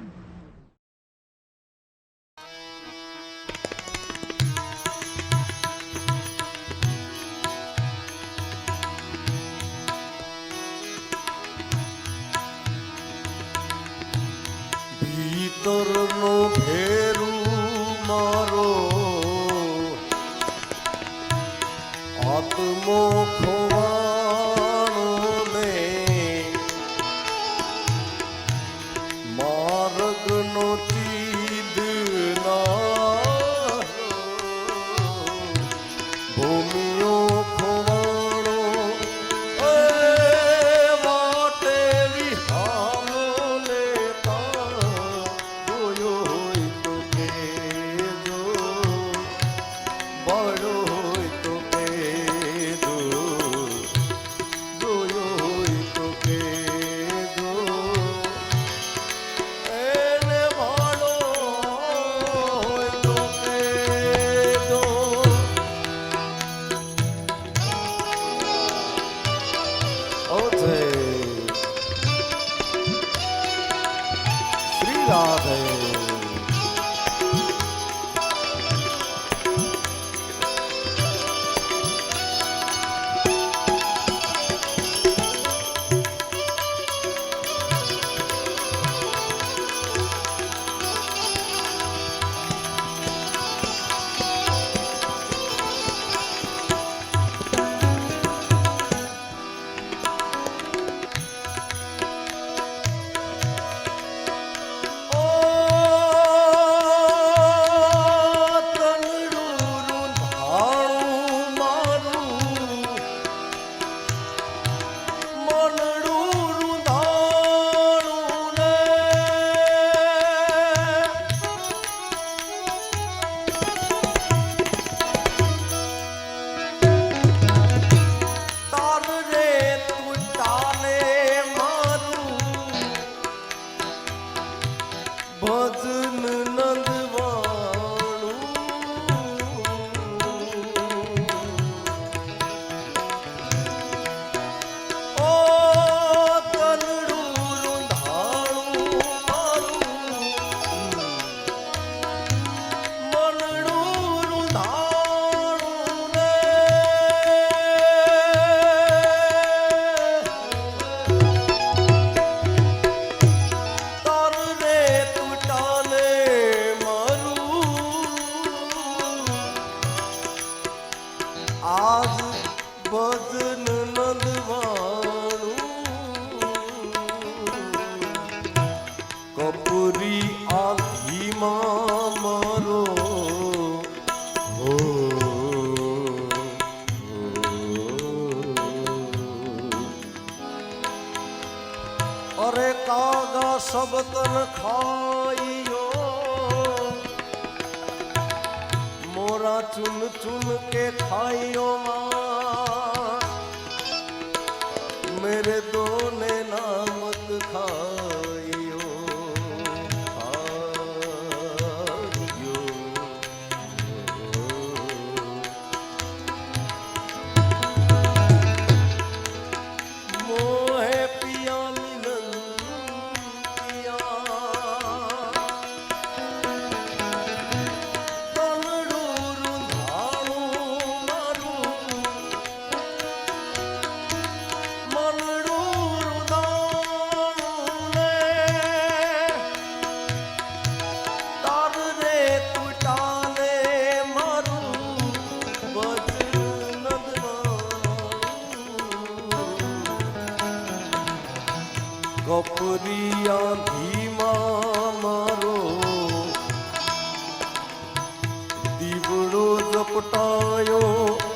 Mm-hmm. Oh, Garvey. call. કપરિયા ધીમા મારો. દીવડો ઝપટાયો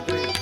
Bye.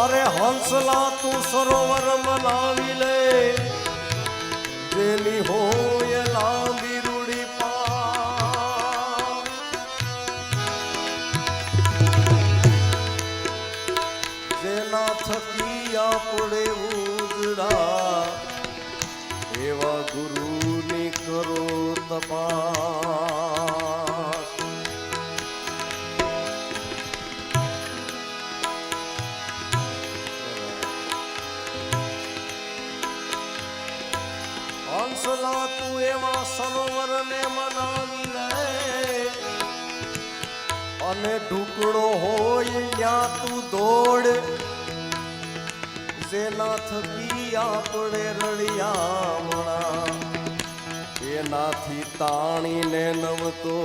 અરે હંસલા તું સરોવર મનાવી લે. જેની હોય લાંબી રૂડી જેના થકી આપણે ઉજળા, એવા ગુરુની કરો તપાસ. હંસલા તું એવા સરોવરને મનાવી લે. અને ઢુકડો હોય ત્યાં તું દોડ. જેના થકી આપણે રળિયામણા એનાથી તાણીને નવતો.